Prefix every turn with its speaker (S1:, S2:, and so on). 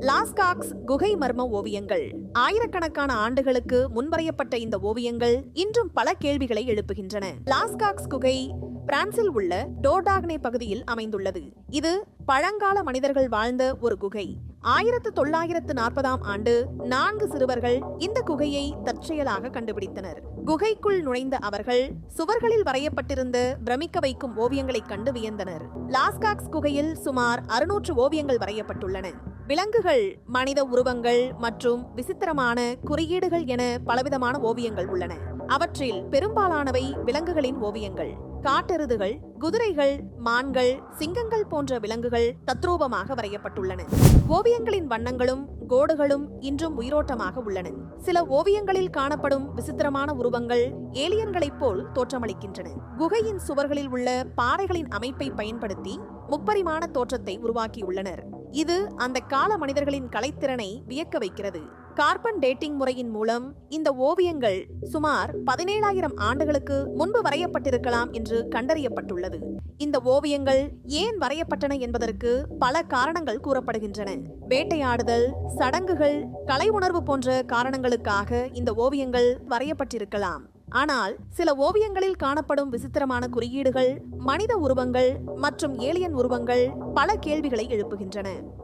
S1: லாஸ்காக்ஸ் குகை மர்ம ஓவியங்கள். ஆயிரக்கணக்கான ஆண்டுகளுக்கு முன்வரையப்பட்ட இந்த ஓவியங்கள் இன்றும் பல கேள்விகளை எழுப்புகின்றன. லாஸ்காக்ஸ் குகை பிரான்சில் உள்ள டோடாக்னே பகுதியில் அமைந்துள்ளது. இது பழங்கால மனிதர்கள் வாழ்ந்த ஒரு குகை. ஆயிரத்து தொள்ளாயிரத்து நாற்பதாம் ஆண்டு நான்கு சிறுவர்கள் இந்த குகையை தற்செயலாக கண்டுபிடித்தனர். குகைக்குள் நுழைந்த அவர்கள் சுவர்களில் வரையப்பட்டிருந்த பிரமிக்க வைக்கும் ஓவியங்களைக் கண்டு வியந்தனர். லாஸ்காக்ஸ் குகையில் சுமார் அறுநூற்று ஓவியங்கள் வரையப்பட்டுள்ளன. விலங்குகள் மனித உருவங்கள் மற்றும் விசித்திரமான குறியீடுகள் என பலவிதமான ஓவியங்கள் உள்ளன. அவற்றில் பெரும்பாலானவை விலங்குகளின் ஓவியங்கள். காட்டெருதுகள் குதிரைகள் மான்கள் சிங்கங்கள் போன்ற விலங்குகள் தத்ரூபமாக வரையப்பட்டுள்ளன. ஓவியங்களின் வண்ணங்களும் கோடுகளும் இன்றும் உயிரோட்டமாக உள்ளன. சில ஓவியங்களில் காணப்படும் விசித்திரமான உருவங்கள் ஏலியன்களைப் போல் தோற்றமளிக்கின்றன. குகையின் சுவர்களில் உள்ள பாறைகளின் அமைப்பை பயன்படுத்தி முப்பரிமாண தோற்றத்தை உருவாக்கியுள்ளனர். இது அந்த கால மனிதர்களின் கலைத்திறனை வியக்க வைக்கிறது. கார்பன் டேட்டிங் முறையின் மூலம் இந்த ஓவியங்கள் சுமார் பதினேழாயிரம் ஆண்டுகளுக்கு முன்பு வரையப்பட்டிருக்கலாம் என்று கண்டறியப்பட்டுள்ளது. இந்த ஓவியங்கள் ஏன் வரையப்பட்டன என்பதற்கு பல காரணங்கள் கூறப்படுகின்றன. வேட்டையாடுதல் சடங்குகள் கலை உணர்வு போன்ற காரணங்களுக்காக இந்த ஓவியங்கள் வரையப்பட்டிருக்கலாம். ஆனால் சில ஓவியங்களில் காணப்படும் விசித்திரமான குறியீடுகள் மனித உருவங்கள் மற்றும் ஏலியன் உருவங்கள் பல கேள்விகளை எழுப்புகின்றன.